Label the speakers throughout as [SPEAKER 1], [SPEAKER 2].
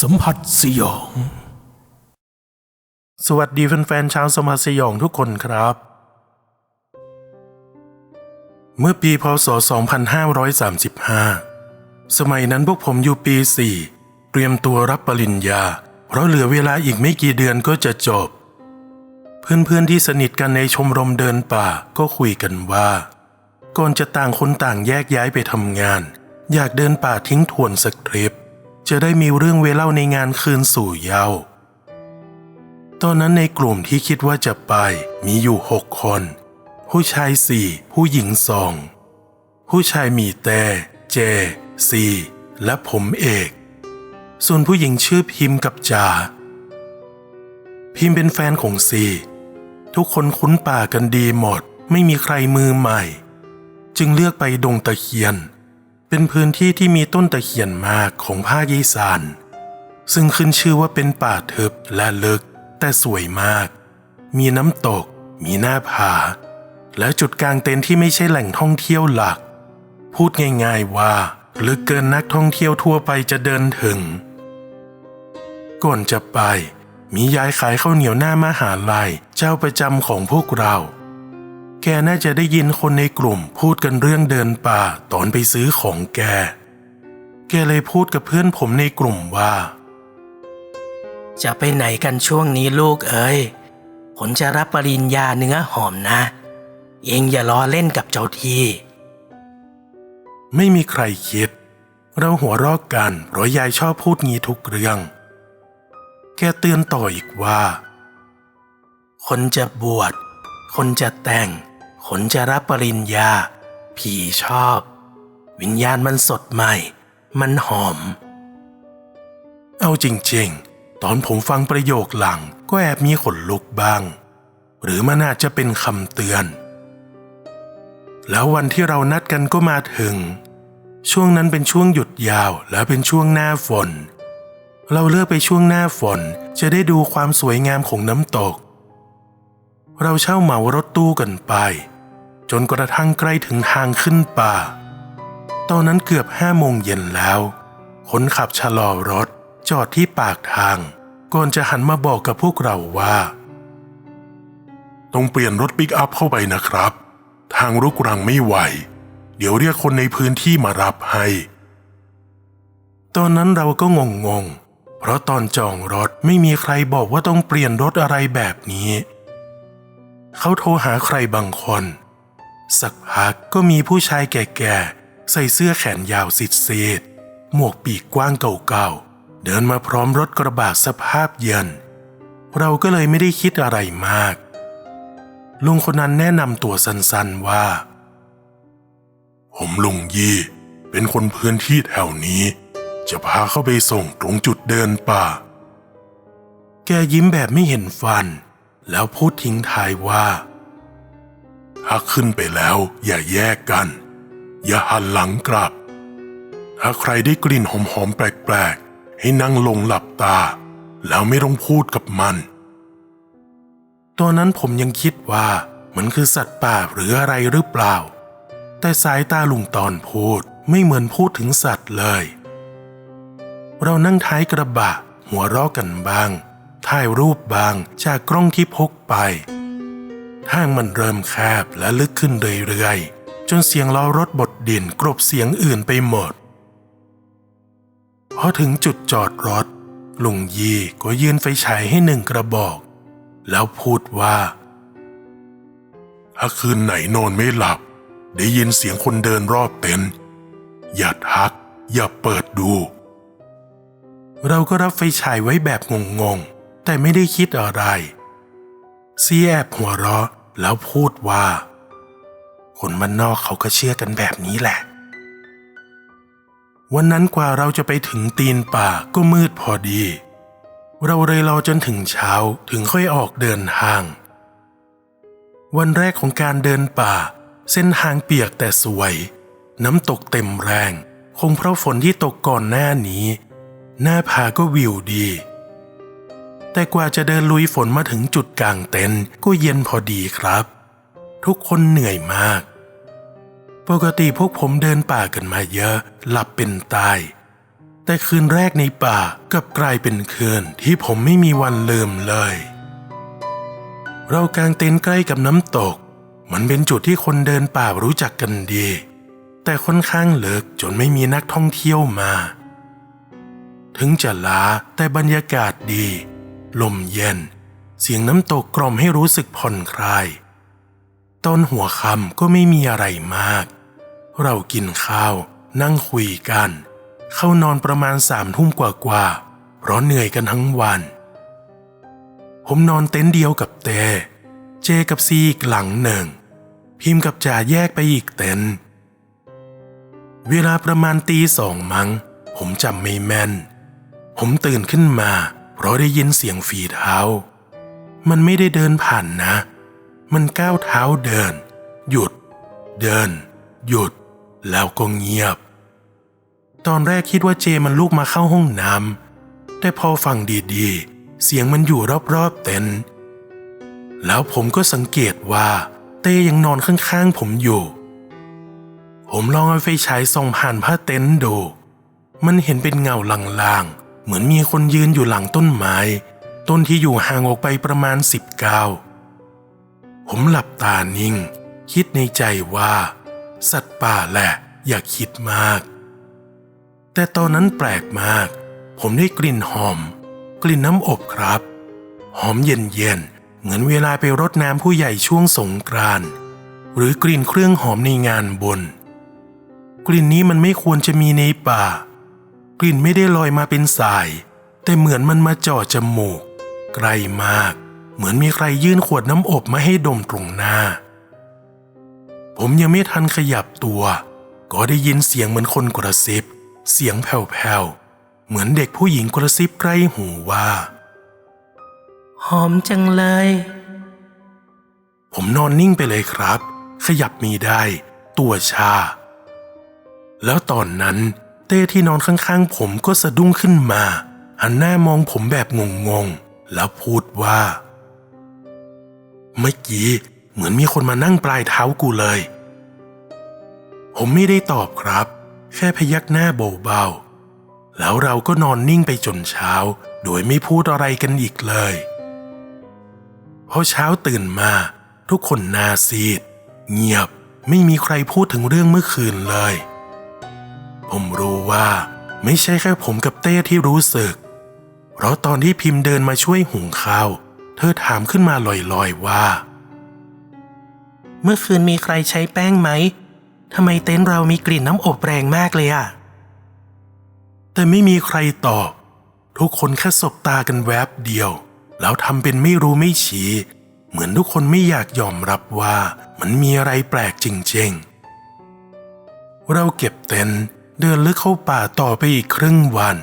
[SPEAKER 1] สัมผัสสยอง สวัสดีแฟนๆชาวสมาสยองทุกคนครับ เมื่อปีพศ 2535 สมัยนั้นพวกผมอยู่ปี 4 เตรียมตัวรับปริญญา เพราะเหลือเวลาอีกไม่กี่เดือนก็จะจบ เพื่อนๆที่สนิทกันในชมรมเดินป่าก็คุยกันว่า ก่อนจะต่างคนต่างแยกย้ายไปทำงาน อยากเดินป่าทิ้งทวนสักทริป จะได้มีเรื่องเวเล่าในงานคืนสู่เยาว์ตอนนั้นในกลุ่มที่คิดว่าจะไปมีอยู่หกคน ผู้ชายสี่ผู้หญิงสอง ผู้ชายมีแต่ เจ ซี และผมเอก ส่วนผู้หญิงชื่อพิมพ์กับจา พิมพ์เป็นแฟนของซี ทุกคนคุ้นป่ากันดีหมด ไม่มีใครมือใหม่ จึงเลือกไปดงตะเคียน เป็นพื้นที่ที่มีต้นตะเคียนมากของภาคอีสาน ซึ่งขึ้นชื่อว่าเป็นป่าทึบและลึก แต่สวยมาก มีน้ำตก มีหน้าผา และจุดกลางเต็นท์ที่ไม่ใช่แหล่งท่องเที่ยวหลัก พูดง่ายๆว่า ลึกเกินนักท่องเที่ยวทั่วไปจะเดินถึง ก่อนจะไป มียายขายข้าวเหนียวหน้ามหาลัยเจ้าประจำของพวกเรา แกน่าจะได้ยินคนในกลุ่มพูดกันเรื่องเดินป่าตอนไปซื้อของแก แกเลยพูดกับเพื่อนผมในกลุ่มว่า
[SPEAKER 2] จะไปไหนกันช่วงนี้ลูกเอ้ยผลจะรับปริญญาเนื้อหอมนะ เองอย่าล้อเล่นกับเจ้าที่
[SPEAKER 1] ไม่มีใครคิด เราหัวเรอกกันเพราะยายชอบพูดงี้ทุกเรื่อง แกเตือนต่ออีกว่า
[SPEAKER 2] คนจะบวช คนจะแต่ง คนจะรับปริญญา ผีชอบ วิญญาณมันสดใหม่ มันหอม
[SPEAKER 1] เอาจริงๆ ตอนผมฟังประโยคหลังก็แอบมีขนลุกบ้าง หรือมันอาจจะเป็นคำเตือน แล้ววันที่เรานัดกันก็มาถึง ช่วงนั้นเป็นช่วงหยุดยาวและเป็นช่วงหน้าฝน เราเลือกไปช่วงหน้าฝนจะได้ดูความสวยงามของน้ำตกเราเช่าเหมารถตู้กันไป จนกระทั่งใกล้ถึงทางขึ้นป่า ตอนนั้นเกือบห้าโมงเย็นแล้ว คนขับชะลอรถจอดที่ปากทาง ก่อนจะหันมาบอกกับพวกเราว่า ต้องเปลี่ยนรถปิกอัพเข้าไปนะครับ ทางรุกรังไม่ไหว เดี๋ยวเรียกคนในพื้นที่มารับให้ ตอนนั้นเราก็งงงๆเพราะตอนจองรถไม่มีใครบอกว่าต้องเปลี่ยนรถอะไรแบบนี้ เขาโทรหาใครบางคน สักพักก็มีผู้ชายแก่ๆ ใส่เสื้อแขนยาวสิดเศษหมวกปีกกว้างเก่าๆ เดินมาพร้อมรถกระบะสภาพเย็นเราก็เลยไม่ได้คิดอะไรมาก ลุงคนนั้นแนะนำตัวสั้นๆว่า ผมลุงยี่ เป็นคนพื้นที่แถวนี้ จะพาเข้าไปส่งตรงจุดเดินป่า แกยิ้มแบบไม่เห็นฟัน แล้วพูดทิ้งท้ายว่า ถ้าขึ้นไปแล้วอย่าแยกกัน อย่าหันหลังกลับถ้าใครได้กลิ่นหอมๆแปลกๆ ให้นั่งลงหลับตา แล้วไม่ต้องพูดกับมันตอนนั้นผมยังคิดว่ามันคือสัตว์ป่าหรืออะไรหรือเปล่า แต่สายตาลุงตอนพูดไม่เหมือนพูดถึงสัตว์เลย เรานั่งท้ายกระบะหัวเราะกันบ้าง ถ่ายรูปบ้างจากกล้องที่พกไป ทางมันเริ่มแคบและลึกขึ้นเรื่อยๆ จนเสียงล้อรถบดดินกรบเสียงอื่นไปหมด พอถึงจุดจอดรถ ลุงยีก็ยื่นไฟฉายให้หนึ่งกระบอก แล้วพูดว่าถ้าคืนไหนนอนไม่หลับ ได้ยินเสียงคนเดินรอบเต็นท์อย่าทัก อย่าเปิดดู เราก็รับไฟฉายไว้แบบงงๆ แต่ไม่ได้คิดอะไรเสียแอบหัวเราะ แล้วพูดว่า คนมันนอกเขาก็เชื่อกันแบบนี้แหละ วันนั้นกว่าเราจะไปถึงตีนป่าก็มืดพอดี เราเลยรอจนถึงเช้าถึงค่อยออกเดินทาง วันแรกของการเดินป่า เส้นทางเปียกแต่สวย น้ำตกเต็มแรง คงเพราะฝนที่ตกก่อนหน้านี้ หน้าผาก็วิวดี แต่กว่าจะเดินลุยฝนมาถึงจุดกลางเต็นท์ก็เย็นพอดีครับ ทุกคนเหนื่อยมาก ปกติพวกผมเดินป่ากันมาเยอะ หลับเป็นตาย แต่คืนแรกในป่ากับกลายเป็นคืนที่ผมไม่มีวันลืมเลย เรากางเต็นท์ใกล้กับน้ำตก มันเป็นจุดที่คนเดินป่ารู้จักกันดี แต่ค่อนข้างเลิกจนไม่มีนักท่องเที่ยวมา ถึงจะล้าแต่บรรยากาศดี ลมเย็น เสียงน้ำตกกล่อมให้รู้สึกผ่อนคลาย ตอนหัวค่ำก็ไม่มีอะไรมาก เรากินข้าว นั่งคุยกัน เข้านอนประมาณสามทุ่มกว่าๆเพราะเหนื่อยกันทั้งวัน ผมนอนเต็นท์เดียวกับเต เจกับซีอีกหลังหนึ่ง พิมพ์กับจ่าแยกไปอีกเต็นท์เวลาประมาณตีสองมั้งผมจำไม่แม่น ผมตื่นขึ้นมา เพราะได้ยินเสียงฝีเท้า มันไม่ได้เดินผ่านนะ มันก้าวเท้าเดิน หยุด เดิน หยุด แล้วก็เงียบ ตอนแรกคิดว่าเจมันลุกมาเข้าห้องน้ำแต่พอฟังดีๆ เสียงมันอยู่รอบๆเต็นท์แล้วผมก็สังเกตว่า เต้ยังนอนข้างๆผมอยู่ ผมลองเอาไฟฉายส่องผ่านผ้าเต็นท์ดู มันเห็นเป็นเงาลางๆ เหมือนมีคนยืนอยู่หลังต้นไม้ ต้นที่อยู่ห่างออกไปประมาณสิบก้าวผมหลับตานิ่ง คิดในใจว่า สัตว์ป่าแหละ อย่าคิดมาก แต่ตอนนั้นแปลกมาก ผมได้กลิ่นหอม กลิ่นน้ำอบครับ หอมเย็นๆเหมือนเวลาไปรดน้ำผู้ใหญ่ช่วงสงกรานต์หรือกลิ่นเครื่องหอมในงานบน กลิ่นนี้มันไม่ควรจะมีในป่า กลิ่นไม่ได้ลอยมาเป็นสาย แต่เหมือนมันมาจ่อจมูก ไกลมาก เหมือนมีใครยื่นขวดน้ำอบมาให้ดมตรงหน้า ผมยังไม่ทันขยับตัว ก็ได้ยินเสียงเหมือนคนกระซิบ เสียงแผ่วๆ เหมือนเด็กผู้หญิงกระซิบใกล้หูว่า
[SPEAKER 2] หอมจังเลย
[SPEAKER 1] ผมนอนนิ่งไปเลยครับ ขยับมีได้ ตัวชา แล้วตอนนั้น เต้ที่นอนข้างๆผมก็สะดุ้งขึ้นมา หันหน้ามองผมแบบงงๆ แล้วพูดว่า เมื่อกี้เหมือนมีคนมานั่งปลายเท้ากูเลย ผมไม่ได้ตอบครับ แค่พยักหน้าเบาๆ แล้วเราก็นอนนิ่งไปจนเช้า โดยไม่พูดอะไรกันอีกเลยพอเช้าตื่นมาทุกคนหนาซีด เงียบไม่มีใครพูดถึงเรื่องเมื่อคืนเลย ผมรู้ว่า ไม่ใช่แค่ผมกับเต้ที่รู้สึก เพราะตอนที่พิมพ์เดินมาช่วยหุงข้าว เธอถามขึ้นมาลอยๆว่า
[SPEAKER 2] เมื่อคืนมีใครใช้แป้งไหมทำไมเต็นท์เรามีกลิ่นน้ำอบแรงมากเลยอะ
[SPEAKER 1] แต่ไม่มีใครตอบ ทุกคนแค่สบตากันแวบเดียว แล้วทำเป็นไม่รู้ไม่ชี้ เหมือนทุกคนไม่อยากยอมรับว่ามันมีอะไรแปลกจริงๆ เราเก็บเต็นท์ เดินลึกเข้าป่าต่อไปอีกครึ่งวัน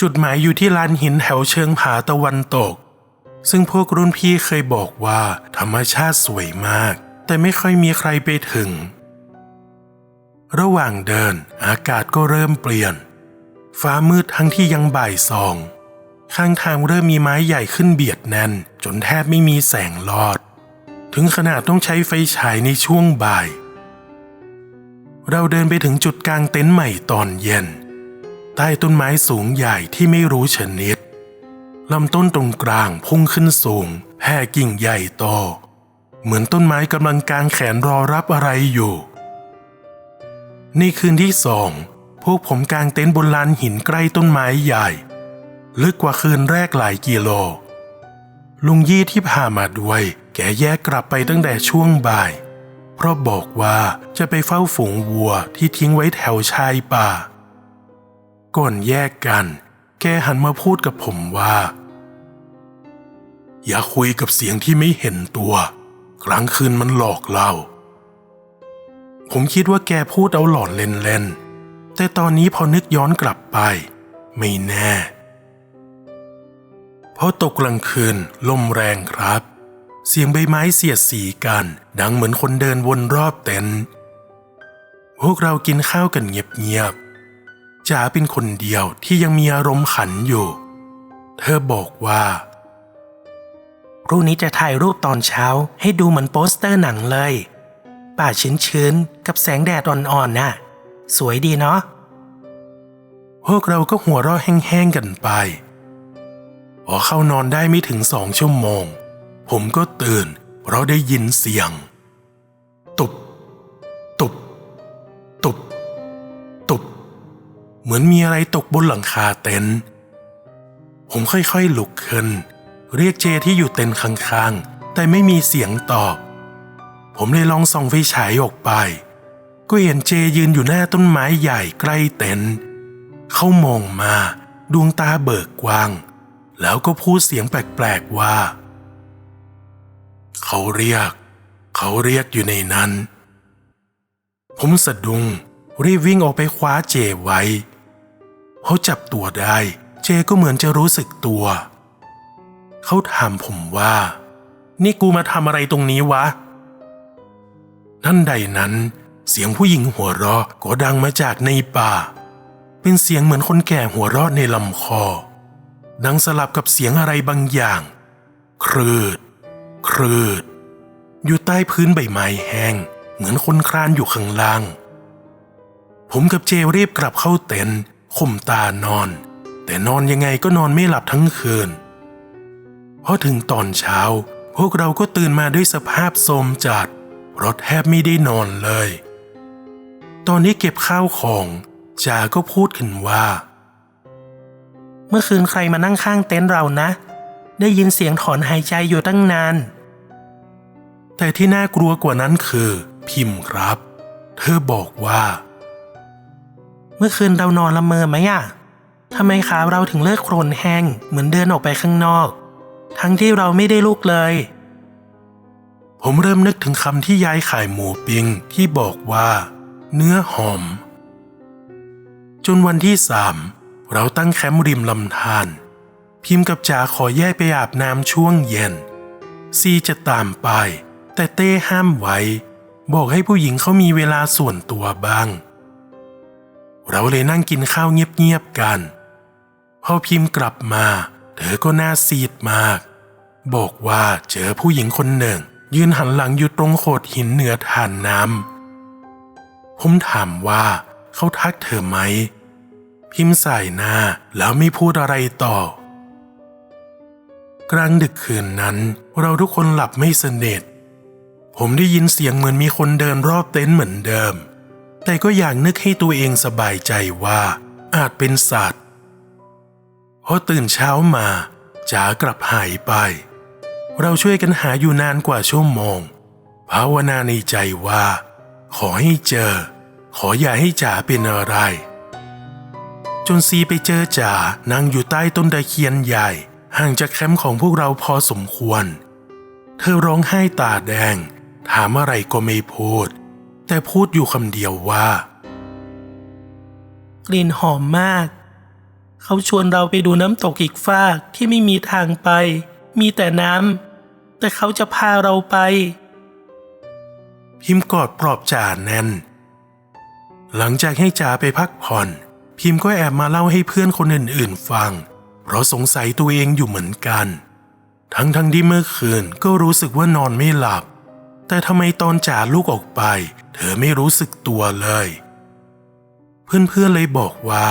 [SPEAKER 1] จุดหมายอยู่ที่ลานหินแถวเชิงผาตะวันตก ซึ่งพวกรุ่นพี่เคยบอกว่าธรรมชาติสวยมาก แต่ไม่ค่อยมีใครไปถึง ระหว่างเดินอากาศก็เริ่มเปลี่ยน ฟ้ามืดทั้งที่ยังบ่ายสอง ข้างทางเริ่มมีไม้ใหญ่ขึ้นเบียดแน่น จนแทบไม่มีแสงลอด ถึงขนาดต้องใช้ไฟฉายในช่วงบ่าย เราเดินไปถึงจุดกลางเต็นท์ใหม่ตอนเย็น ใต้ต้นไม้สูงใหญ่ที่ไม่รู้ชนิดลำต้นตรงกลางพุ่งขึ้นสูงแผ่กิ่งใหญ่โต เหมือนต้นไม้กำลังกางแขนรอรับอะไรอยู่ ในคืนที่สองพวกผมกางเต็นท์บนลานหินใกล้ต้นไม้ใหญ่ ลึกกว่าคืนแรกหลายกิโล ลุงยี่ที่พามาด้วย แกแยกกลับไปตั้งแต่ช่วงบ่าย เพราะบอกว่าจะไปเฝ้าฝูงวัวที่ทิ้งไว้แถวชายป่า ก่อนแยกกัน แกหันมาพูดกับผมว่า อย่าคุยกับเสียงที่ไม่เห็นตัวกลางคืนมันหลอกเราผมคิดว่าแกพูดเอาหลอนเล่นๆ แต่ตอนนี้พอนึกย้อนกลับไป ไม่แน่ เพราะตกกลางคืนลมแรงครับ เสียงใบไม้เสียดสีกัน ดังเหมือนคนเดินวนรอบเต็นท์พวกเรากินข้าวกันเงียบๆจ๋าเป็นคนเดียวที่ยังมีอารมณ์ขันอยู่ เธอบอกว่า
[SPEAKER 2] พรุ่งนี้จะถ่ายรูปตอนเช้าให้ดูเหมือนโปสเตอร์หนังเลย ป่าชื้นๆกับแสงแดดอ่อนๆน่ะ สวยดีเนาะ
[SPEAKER 1] พวกเราก็หัวเราะแห้งๆกันไป พอเข้านอนได้ไม่ถึงสองชั่วโมง ผมก็ตื่น เพราะได้ยินเสียง ตุบ ตุบ ตุบ ตุบ เหมือนมีอะไรตกบนหลังคาเต็นท์ผมค่อยๆลุกขึ้น เรียกเจที่อยู่เต็นท์ข้างๆ แต่ไม่มีเสียงตอบ ผมเลยลองส่องไฟฉายออกไป ก็เห็นเจยืนอยู่หน้าต้นไม้ใหญ่ใกล้เต็นท์เขามองมา ดวงตาเบิกกว้าง แล้วก็พูดเสียงแปลกๆว่า เขาเรียก เขาเรียกอยู่ในนั้น ผมสะดุ้งรีบวิ่งออกไปคว้าเจไว้เขาจับตัวได้ เจก็เหมือนจะรู้สึกตัว เขาถามผมว่า นี่กูมาทำอะไรตรงนี้วะ นั่นใดนั้น เสียงผู้หญิงหัวเราะก็ดังมาจากในป่า เป็นเสียงเหมือนคนแก่หัวเราะในลำคอ ดังสลับกับเสียงอะไรบางอย่าง ครืด ครืด อยู่ใต้พื้นใบไม้แห้ง เหมือนคนคลานอยู่ข้างล่าง ผมกับเจรีบกลับเข้าเต็นท์ข่มตานอน แต่นอนยังไงก็นอนไม่หลับทั้งคืนพอถึงตอนเช้า พวกเราก็ตื่นมาด้วยสภาพโทมจัดเพราะแทบไม่ได้นอนเลย ตอนนี้เก็บข้าวของจาก็พูดขึ้นว่า
[SPEAKER 2] เมื่อคืนใครมานั่งข้างเต็นท์เรานะ ได้ยินเสียงถอนหายใจอยู่ตั้งนาน
[SPEAKER 1] แต่ที่น่ากลัวกว่านั้นคือ พิมพ์ครับ เธอบอกว่า
[SPEAKER 2] เมื่อคืนเรานอนละเมอไหมอะทำไมขาเราถึงเลิกโครนแห้งเหมือนเดินออกไปข้างนอก ทั้งที่เราไม่ได้ลุกเลย
[SPEAKER 1] ผมเริ่มนึกถึงคำที่ยายขายหมูปิ้งที่บอกว่า เนื้อหอม จนวันที่สามเราตั้งแคมป์ริมลำธาร พิมพ์กับจ๋าขอแยกไปอาบน้ำช่วงเย็น ซีจะตามไป แต่เต้ห้ามไว้ บอกให้ผู้หญิงเขามีเวลาส่วนตัวบ้าง เราเลยนั่งกินข้าวเงียบๆกัน พอพิมพ์กลับมา เธอก็หน้าซีดมาก บอกว่าเจอผู้หญิงคนหนึ่ง ยืนหันหลังอยู่ตรงโขดหินเหนือฐานน้ำผมถามว่าเขาทักเธอไหม พิมพ์ใส่หน้าแล้วไม่พูดอะไรต่อ กลางดึกคืนนั้น เราทุกคนหลับไม่สนิทผมได้ยินเสียงเหมือนมีคนเดินรอบเต็นท์เหมือนเดิม แต่ก็อยากนึกให้ตัวเองสบายใจว่าอาจเป็นสัตว์พอตื่นเช้ามาจ๋ากลับหายไป เราช่วยกันหาอยู่นานกว่าชั่วโมง ภาวนาในใจว่า ขอให้เจอ ขออย่าให้จ๋าเป็นอะไร จนซีไปเจอจ๋านั่งอยู่ใต้ต้นตะเคียนใหญ่ ห่างจากแคมป์ของพวกเราพอสมควร เธอร้องไห้ตาแดง ถามอะไรก็ไม่พูด แต่พูดอยู่คำเดียวว่า
[SPEAKER 2] กลิ่นหอมมาก เขาชวนเราไปดูน้ำตกอีกฟากที่ไม่มีทางไป มีแต่น้ำแต่เขาจะพาเราไป
[SPEAKER 1] พิมพ์กอดปลอบจ่าแน่น หลังจากให้จ๋าไปพักผ่อน พิมพ์ก็แอบมาเล่าให้เพื่อนคนอื่นๆฟัง เพราะสงสัยตัวเองอยู่เหมือนกัน ทั้งๆทที่เมื่อคืนก็รู้สึกว่านอนไม่หลับ แต่ทำไมตอนจ๋าลูกออกไป เธอไม่รู้สึกตัวเลย เพื่อนๆเลยบอกว่า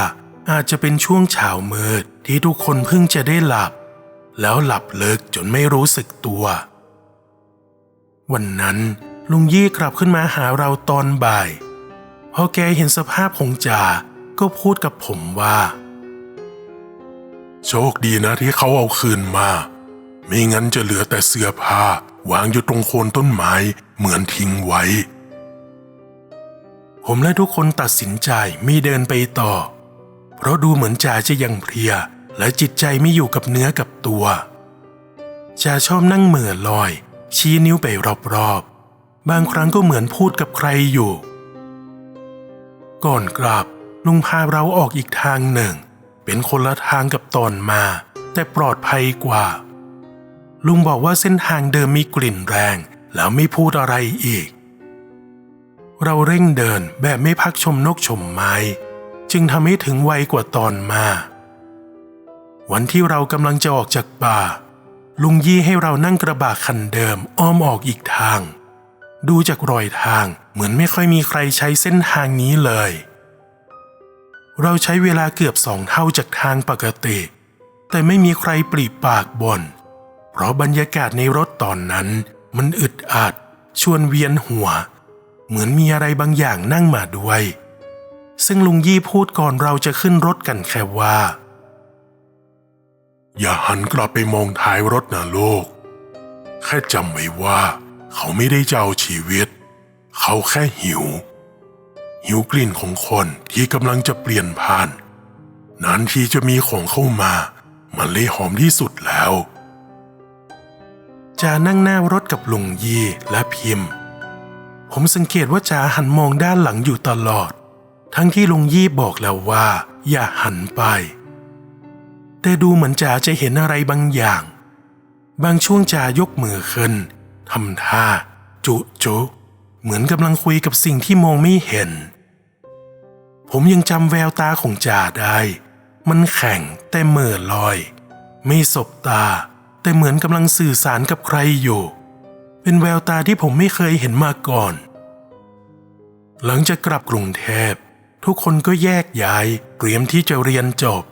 [SPEAKER 1] อาจจะเป็นช่วงเช้ามืดที่ทุกคนเพิ่งจะได้หลับ แล้วหลับเลิกจนไม่รู้สึกตัว วันนั้นลุงยี่กลับขึ้นมาหาเราตอนบ่าย พอแกเห็นสภาพของจ่าก็พูดกับผมว่า โชคดีนะที่เขาเอาคืนมา ไม่งั้นจะเหลือแต่เสื้อผ้าวางอยู่ตรงโคนต้นไม้เหมือนทิ้งไว้ ผมและทุกคนตัดสินใจไม่เดินไปต่อ เพราะดูเหมือนจ่าจะยังเพลีย และจิตใจไม่อยู่กับเนื้อกับตัวจ่าชอบนั่งเหม่อลอย ชี้นิ้วไปรอบๆ บางครั้งก็เหมือนพูดกับใครอยู่ ก่อนกลับลุงพาเราออกอีกทางหนึ่ง เป็นคนละทางกับตอนมา แต่ปลอดภัยกว่า ลุงบอกว่าเส้นทางเดิมมีกลิ่นแรง แล้วไม่พูดอะไรอีก เราเร่งเดินแบบไม่พักชมนกชมไม้ จึงทำให้ถึงไวกว่าตอนมา วันที่เรากำลังจะออกจากป่า ลุงยี่ให้เรานั่งกระบะคันเดิมอ้อมออกอีกทาง ดูจากรอยทางเหมือนไม่ค่อยมีใครใช้เส้นทางนี้เลย เราใช้เวลาเกือบสองเท่าจากทางปกติ แต่ไม่มีใครปรีปากบน่นเพราะบรรยากาศในรถตอนนั้น มันอึดอัด ชวนเวียนหัว เหมือนมีอะไรบางอย่างนั่งมาด้วย ซึ่งลุงยี่พูดก่อนเราจะขึ้นรถกันแค่ว่า อย่าหันกลับไปมองท้ายรถนะลูก แค่จำไว้ว่า เขาไม่ได้จะเอาชีวิต เขาแค่หิว หิวกลิ่นของคนที่กำลังจะเปลี่ยนผ่านนานทีจะมีของเข้ามา มันเลยหอมที่สุดแล้วจานั่งหน้ารถกับลุงยีและพิมพ์ ผมสังเกตว่าจาหันมองด้านหลังอยู่ตลอด ทั้งที่ลุงยี่บอกแล้วว่า อย่าหันไป แต่ดูเหมือนจ๋าจะเห็นอะไรบางอย่าง บางช่วงจ๋ายกมือขึ้นทำท่า จุจุ เหมือนกำลังคุยกับสิ่งที่มองไม่เห็น ผมยังจำแววตาของจ่าได้ มันแข็งแต่เหม่อลอย ไม่สบตา แต่เหมือนกำลังสื่อสารกับใครอยู่ เป็นแววตาที่ผมไม่เคยเห็นมาก่อน หลังจากกลับกรุงเทพ ทุกคนก็แยกย้ายเตรียมที่จะเรียนจบ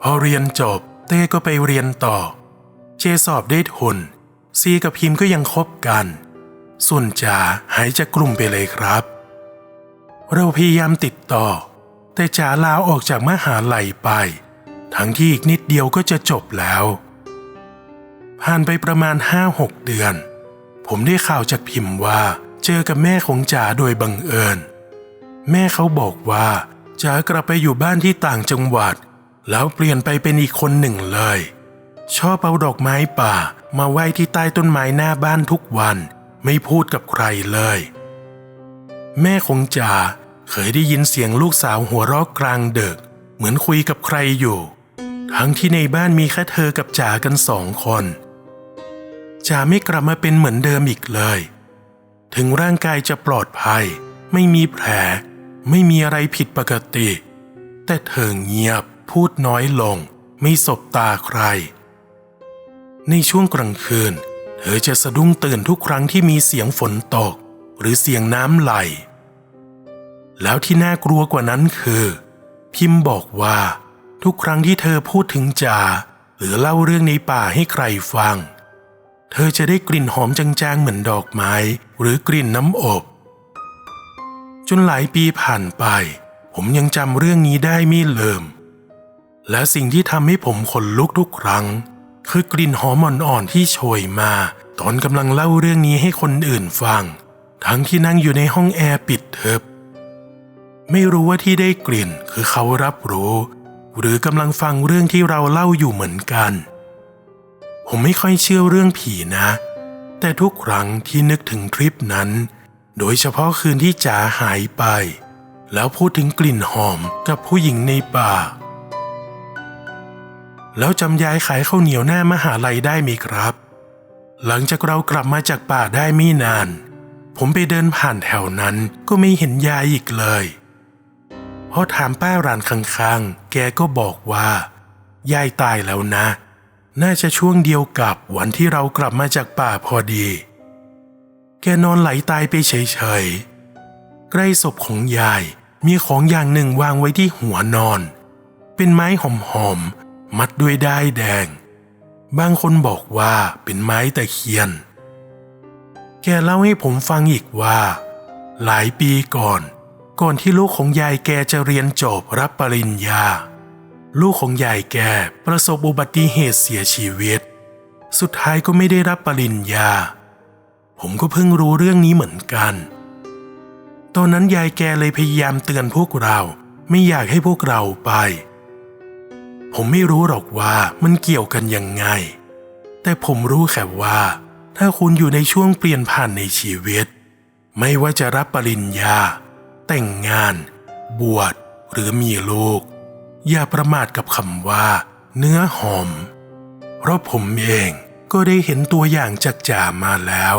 [SPEAKER 1] พอเรียนจบเต้ก็ไปเรียนต่อ เจสอบได้ทุนซีกับพิมก็ยังคบกัน ส่วนจ๋าหายจากกลุ่มไปเลยครับ เราพยายามติดต่อ แต่จ๋าลาออกจากมหาลัยไป ทั้งที่อีกนิดเดียวก็จะจบแล้ว ผ่านไปประมาณห้าหกเดือน ผมได้ข่าวจากพิมพ์ว่าเจอกับแม่ของจ๋าโดยบังเอิญ แม่เขาบอกว่าจ๋ากลับไปอยู่บ้านที่ต่างจังหวัด แล้วเปลี่ยนไปเป็นอีกคนหนึ่งเลย ชอบเอาดอกไม้ป่ามาไว้ที่ใต้ต้นไม้หน้าบ้านทุกวัน ไม่พูดกับใครเลย แม่ของจ๋าเคยได้ยินเสียงลูกสาวหัวเราะกลางเดึก เหมือนคุยกับใครอยู่ ทั้งที่ในบ้านมีแค่เธอกับจ๋ากันสองคนจ๋าไม่กลับมาเป็นเหมือนเดิมอีกเลย ถึงร่างกายจะปลอดภัย ไม่มีแผล ไม่มีอะไรผิดปกติ แต่เธอเงียบพูดน้อยลง ไม่สบตาใคร ในช่วงกลางคืน เธอจะสะดุ้งตื่นทุกครั้งที่มีเสียงฝนตก หรือเสียงน้ำไหล แล้วที่น่ากลัวกว่านั้นคือ พิมพ์บอกว่า ทุกครั้งที่เธอพูดถึงจ่าหรือเล่าเรื่องในป่าให้ใครฟัง เธอจะได้กลิ่นหอมจางๆเหมือนดอกไม้ หรือกลิ่นน้ำอบ จนหลายปีผ่านไป ผมยังจำเรื่องนี้ได้ไม่ลืมและสิ่งที่ทำให้ผมขนลุกทุกครั้ง คือกลิ่นหอมอ่อนๆที่โชยมา ตอนกำลังเล่าเรื่องนี้ให้คนอื่นฟัง ทั้งที่นั่งอยู่ในห้องแอร์ปิดเทบไม่รู้ว่าที่ได้กลิ่นคือเขารับรู้ หรือกำลังฟังเรื่องที่เราเล่าอยู่เหมือนกัน ผมไม่ค่อยเชื่อเรื่องผีนะ แต่ทุกครั้งที่นึกถึงทริปนั้น โดยเฉพาะคืนที่จ๋าหายไป แล้วพูดถึงกลิ่นหอมกับผู้หญิงในป่า แล้วจำยายขายข้าวเหนียวหน้ามหาลัยได้ไหมครับ หลังจากเรากลับมาจากป่าได้ไม่นาน ผมไปเดินผ่านแถวนั้นก็ไม่เห็นยายอีกเลยพอถามป้าร้านข้างๆ แกก็บอกว่า ยายตายแล้วนะ น่าจะช่วงเดียวกับวันที่เรากลับมาจากป่าพอดี แกนอนไหลตายไปเฉยๆ ใกล้ศพของยายมีของอย่างหนึ่งวางไว้ที่หัวนอน เป็นไม้หอมๆ มัดด้วยด้ายแดง บางคนบอกว่าเป็นไม้ตะเคียน แกเล่าให้ผมฟังอีกว่า หลายปีก่อน ก่อนที่ลูกของยายแกจะเรียนจบรับปริญญา ลูกของยายแกประสบอุบัติเหตุเสียชีวิต สุดท้ายก็ไม่ได้รับปริญญา ผมก็เพิ่งรู้เรื่องนี้เหมือนกันตอนนั้นยายแกเลยพยายามเตือนพวกเรา ไม่อยากให้พวกเราไป ผมไม่รู้หรอกว่ามันเกี่ยวกันยังไง แต่ผมรู้แค่ว่า ถ้าคุณอยู่ในช่วงเปลี่ยนผ่านในชีวิต ไม่ว่าจะรับปริญญา แต่งงาน บวชหรือมีลูก อย่าประมาทกับคำว่า เนื้อหอม เพราะผมเองก็ได้เห็นตัวอย่างจากจ่ามาแล้ว